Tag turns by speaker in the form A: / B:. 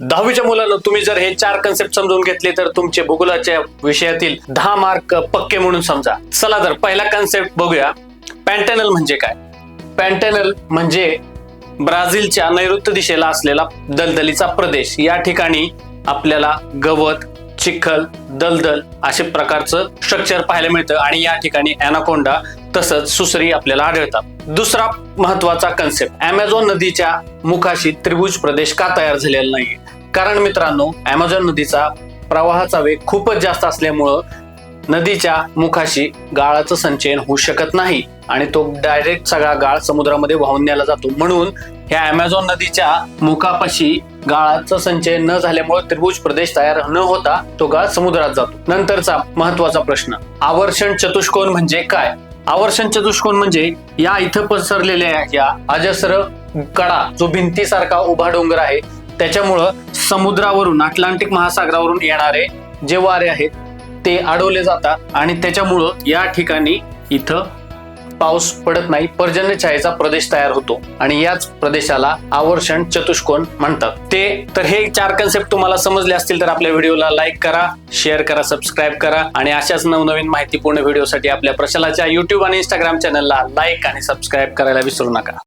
A: दहावीच्या मुलांना तुम्ही जर हे चार कन्सेप्ट समजून घेतले तर तुमचे भूगोलाच्या विषयातील दहा मार्क पक्के म्हणून समजा. चला तर पहिला कन्सेप्ट बघूया. पॅन्टॅनल म्हणजे काय? पॅन्टॅनल म्हणजे ब्राझीलच्या नैऋत्य दिशेला असलेला दलदलीचा प्रदेश. या ठिकाणी आपल्याला गवत चिखल दलदल अशा प्रकारचं स्ट्रक्चर पाहायला मिळतं आणि या ठिकाणी अॅनाकोंडा तसंच सुसरी आपल्याला आढळतात. दुसरा महत्त्वाचा कन्सेप्ट अमेझॉन नदीच्या मुखाशी त्रिभुज प्रदेश का तयार झालेला नाही कारण मित्रांनो अमेझॉन नदीचा प्रवाहाचा वेग खूपच जास्त असल्यामुळं नदीच्या मुखाशी गाळाचं संचयन होऊ शकत नाही आणि तो डायरेक्ट सगळा गाळ समुद्रामध्ये वाहून न्यायला जातो. म्हणून ह्या अमेझॉन नदीच्या मुखापाशी गाळाचं संचयन न झाल्यामुळे त्रिभुज प्रदेश तयार न होता तो गाळ समुद्रात जातो. नंतरचा महत्त्वाचा प्रश्न आवर्षण चतुष्कोन म्हणजे काय? आवर्षण चतुष्कोन म्हणजे या इथं पसरलेल्या या अजस्र कडा जो भिंतीसारखा उभा डोंगर आहे त्याच्यामुळं समुद्रावरून अटलांटिक महासागरावरून येणारे जे वारे आहेत ते अडवले जातात आणि त्याच्यामुळं या ठिकाणी इथं पाऊस पडत नाही. पर्जन्य छायेचा प्रदेश तयार होतो आणि याच प्रदेशाला आवर्षण चतुष्कोन म्हणतात. ते तर हे चार कन्सेप्ट तुम्हाला समजले असतील तर आपल्या व्हिडिओला लाईक करा शेअर करा सबस्क्राईब करा आणि अशाच नवनवीन माहितीपूर्ण व्हिडिओसाठी आपल्या प्रशालाच्या युट्यूब आणि इंस्टाग्राम चॅनलला लाईक आणि सबस्क्राईब करायला विसरू नका.